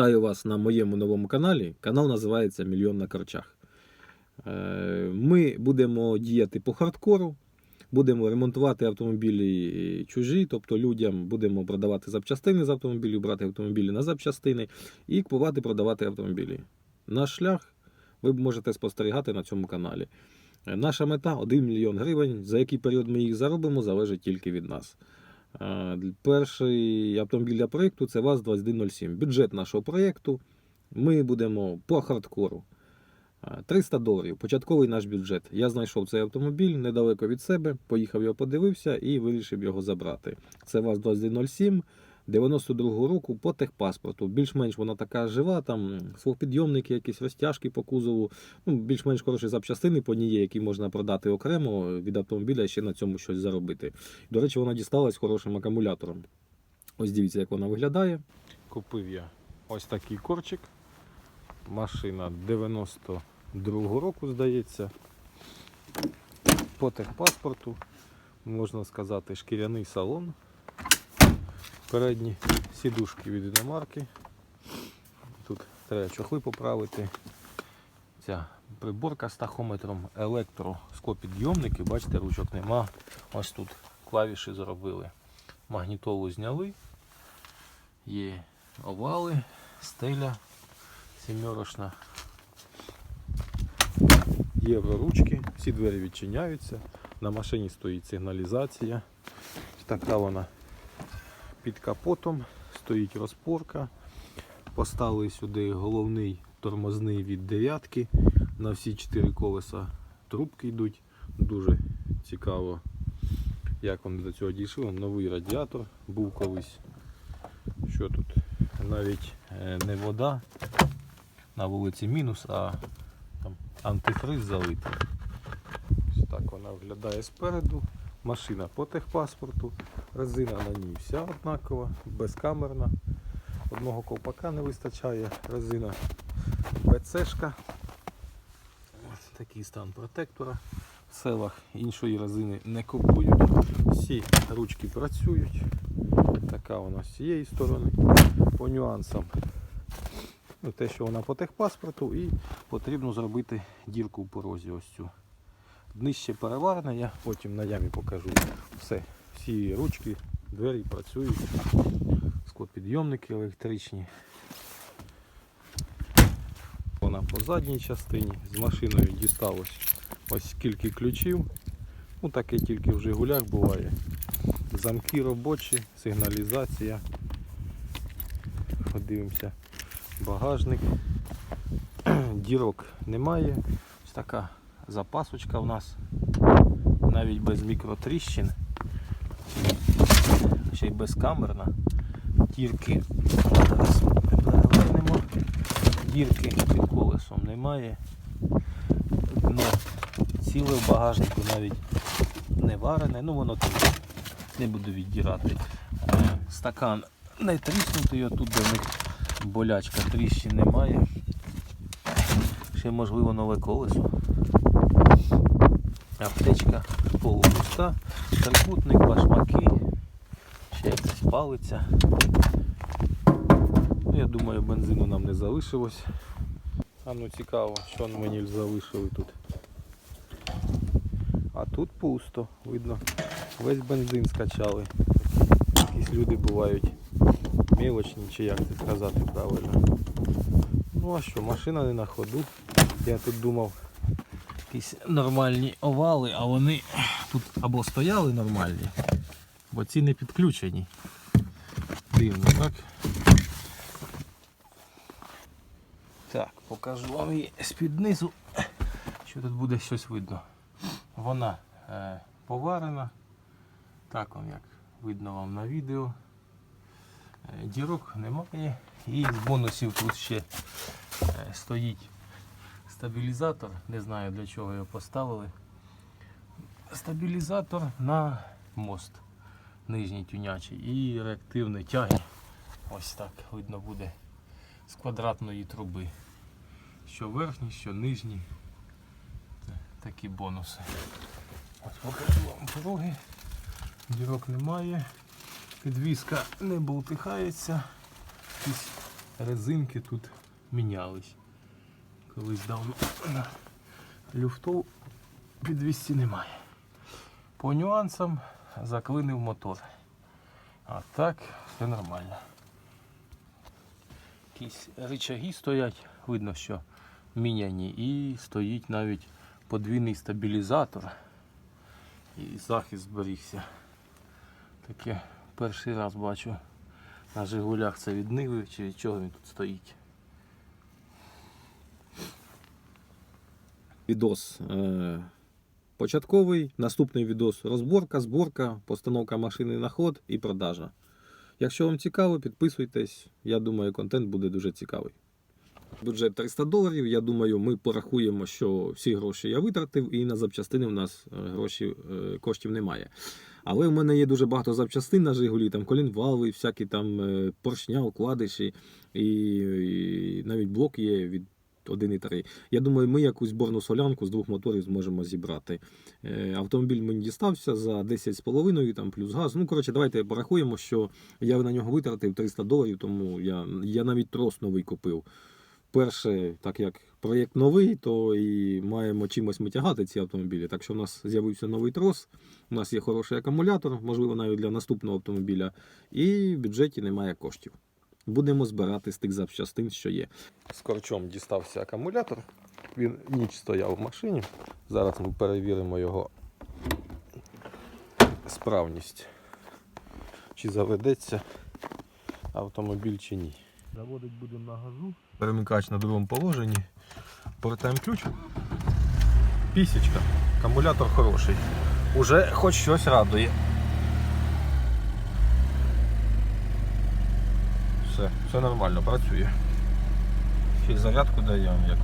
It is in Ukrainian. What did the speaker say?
Вітаю вас на моєму новому каналі. Канал називається Мільйон на корчах. Е, Ми будемо діяти по хардкору, будемо ремонтувати автомобілі чужі, тобто людям будемо продавати запчастини з автомобілів, брати автомобілі на запчастини і купувати, продавати автомобілі. Наш шлях ви можете спостерігати на цьому каналі. Е, Наша мета 1 мільйон гривень. За який період ми їх заробимо, залежить тільки від нас. Е, Перший автомобіль для проєкту це ВАЗ-2107. Бюджет нашого проєкту. Ми будемо по хардкору. Е, 300 доларів. Початковий наш бюджет. Я знайшов цей автомобіль недалеко від себе, поїхав його подивився і вирішив його забрати. Це ВАЗ-2107 92-го року по техпаспорту. Більш-менш вона така жива, там свохпідйомники, якісь розтяжки по кузову. Ну, більш-менш хороші запчастини по ній які можна продати окремо від автомобіля і ще на цьому щось заробити. До речі, вона дісталась хорошим акумулятором. Ось дивіться, як вона виглядає. Купив я ось такий корчик. Машина 92-го року, здається. По техпаспорту, можна сказати, шкіряний салон. Передні сідушки від іномарки. Тут треба чохли поправити. Ця приборка з тахометром, електро, склопідйомники, бачите, ручок нема. Ось тут клавіші зробили. Магнітолу зняли. Є овали, стеля сімерочна. Євроручки, всі двері відчиняються. На машині стоїть сигналізація. Така вона під капотом, стоїть розпорка. Поставили сюди головний тормозний від дев'ятки. На всі чотири колеса трубки йдуть. Дуже цікаво, як вони до цього дійшли. Новий радіатор був колись. Що тут? Навіть е, не вода. На вулиці мінус, а там антифриз залитий. Ось так вона виглядає спереду. Машина по техпаспорту. Резина на ній вся однакова, безкамерна. Одного ковпака не вистачає. Резина БЦшка. Ось такий стан протектора. В селах іншої резини не купують. Всі ручки працюють. Така вона з цієї сторони. По нюансам. Ну, те, що вона по техпаспорту, і потрібно зробити дірку в порозі ось цю. Днище переварене, я потім на ямі покажу. Все, всі ручки, двері працюють. Склопідйомники електричні. Вона по задній частині. З машиною дісталось ось скільки ключів. Ну таке тільки в Жигулях буває. Замки робочі, сигналізація. Подивимося. Багажник. Дірок немає. Ось така запасочка в нас. Навіть без мікротріщин. Ще й безкамерна. Дірки. Зараз. Дірки під колесом немає. Дно ціле в багажнику навіть не варене. Ну воно тут не буду віддірати. Е, Стакан не тріснутий, отут де в них болячка тріщин немає. Ще можливо нове колесо. Аптечка полупуста, трикутник, башмаки, ще якась палиця. Ну, я думаю, бензину нам не залишилось. А ну цікаво, що мені залишили тут. А тут пусто, видно, весь бензин скачали. Якісь люди бувають мілочні, чи як це сказати правильно. Ну а що, машина не на ходу. Я тут думав якісь нормальні овали, а вони тут або стояли нормальні, бо ці не підключені. Дивно, так? Так, покажу вам її з-під низу, що тут буде щось видно. Вона е, поварена. Так он як видно вам на відео. Е, Дірок немає. І з бонусів тут ще е, стоїть стабілізатор. Не знаю для чого його поставили. Стабілізатор на мост нижній тюнячий і реактивний тяги. Ось так видно буде з квадратної труби. Що верхній, що нижній. Такі бонуси. Ось покажу вам пороги. Дірок немає. Підвіска не болтихається. Якісь резинки тут мінялись. Колись давно люфтов підвісті немає. По нюансам заклинив мотор. А так все нормально. Якісь рычаги стоять, видно, що міняні. І стоїть навіть подвійний стабілізатор. І захист зберігся. Таке перший раз бачу на Жигулях це від Ниви чи від чого він тут стоїть. Відос е, початковий, наступний відос розборка, зборка, постановка машини на ход і продажа. Якщо вам цікаво, підписуйтесь. Я думаю, контент буде дуже цікавий. Бюджет 300 доларів. Я думаю, ми порахуємо, що всі гроші я витратив, і на запчастини в нас е, гроші, е, коштів немає. Але в мене є дуже багато запчастин на Жигулі, там колінвалви, всякі там поршня, укладиші, і, і навіть блок є від 1,3. Я думаю, ми якусь зборну солянку з двох моторів зможемо зібрати. Е, Автомобіль мені дістався за 10,5 там плюс газ. Ну, коротше, давайте порахуємо, що я на нього витратив 300 доларів, тому я, я навіть трос новий купив. Перше, так як проєкт новий, то і маємо чимось ми тягати ці автомобілі. Так що у нас з'явився новий трос, у нас є хороший акумулятор, можливо, навіть для наступного автомобіля, і в бюджеті немає коштів. Будемо збирати з тих запчастин, що є. З корчом дістався акумулятор. Він ніч стояв в машині. Зараз ми перевіримо його справність. Чи заведеться автомобіль чи ні. Заводить будемо на газу. Перемикач на другому положенні. Повертаємо ключ. Пісечка. Акумулятор хороший. Уже хоч щось радує. Все, все нормально, працює. Фільзарядку зарядку даємо.